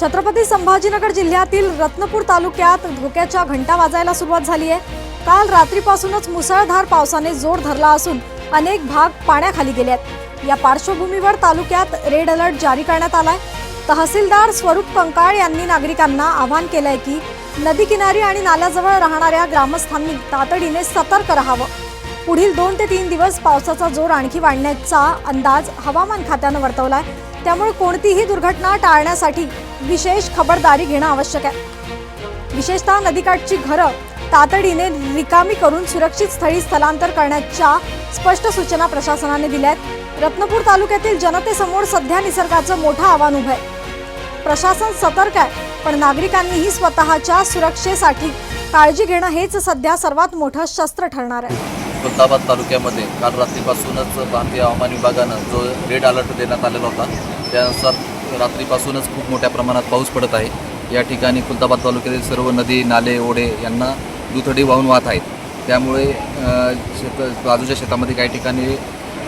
छत्रपती संभाजीनगर जिल्ह्यातील रत्नपूर तालुक्यात धोक्याच्या घंटा वाजायला सुरुवात झाली आहे. काल रात्रीपासूनच मुसळधार पावसाने जोर धरला असून अनेक भाग पाण्याखाली गेले आहेत. या पार्श्वभूमीवर तालुक्यात रेड अलर्ट जारी करण्यात आलाय. तहसीलदार स्वरूप कंकाळ यांनी नागरिकांना आवाहन केलंय की नदी किनारी आणि नाल्याजवळ राहणाऱ्या ग्रामस्थांनी तातडीने सतर्क राहावं. पुढील दोन ते तीन दिवस पावसाचा जोर आणखी वाढण्याचा अंदाज हवामान खात्यानं वर्तवलाय. त्यामुळे कोणतीही दुर्घटना टाळण्यासाठी विशेष खबरदारी घेणं आवश्यक आहे. विशेषतः नदीकाठची घरं तातडीने रिकामी करून सुरक्षित स्थळी स्थलांतर करण्याच्या स्पष्ट सूचना प्रशासनाने दिल्या आहेत. रत्नपूर तालुक्यातील जनतेसमोर सध्या निसर्गाचं मोठं आव्हान उभं आहे. प्रशासन सतर्क आहे पण नागरिकांनीही स्वतःच्या सुरक्षेसाठी काळजी घेणं हेच सध्या सर्वात मोठं शस्त्र ठरणार आहे. खुलताबाद तालुक्यामध्ये काल रात्रीपासूनच भारतीय हवामान विभागानं जो रेड अलर्ट देण्यात आलेला होता त्यानुसार रात्रीपासूनच खूप मोठ्या प्रमाणात पाऊस पडत आहे. या ठिकाणी खुलताबाद तालुक्यातील सर्व नदी नाले ओढे यांना दुथडी वाहून वाहत आहेत. त्यामुळे शेत बाजूच्या शेतामध्ये काही ठिकाणी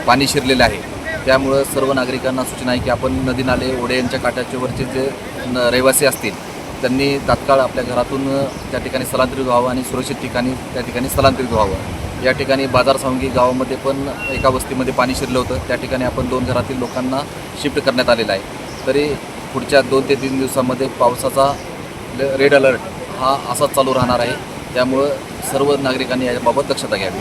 पाणी शिरलेलं आहे. त्यामुळं सर्व नागरिकांना सूचना आहे की आपण नदी नाले ओढे यांच्या काठाच्यावरचे जे न- रहिवासी असतील त्यांनी तात्काळ आपल्या घरातून त्या ठिकाणी स्थलांतरित व्हावं आणि सुरक्षित ठिकाणी त्या ठिकाणी स्थलांतरित व्हावं. या ठिकाणी बाजार सावंगी गावामध्ये पण एका वस्तीमध्ये पाणी शिरलं होतं. त्या ठिकाणी आपण दोन घरातील लोकांना शिफ्ट करण्यात आलेलं आहे. तरी पुढच्या दोन ते तीन दिवसामध्ये पावसाचा रेड अलर्ट हा असाच चालू राहणार आहे. त्यामुळं सर्व नागरिकांनी याबाबत दक्षता घ्यावी.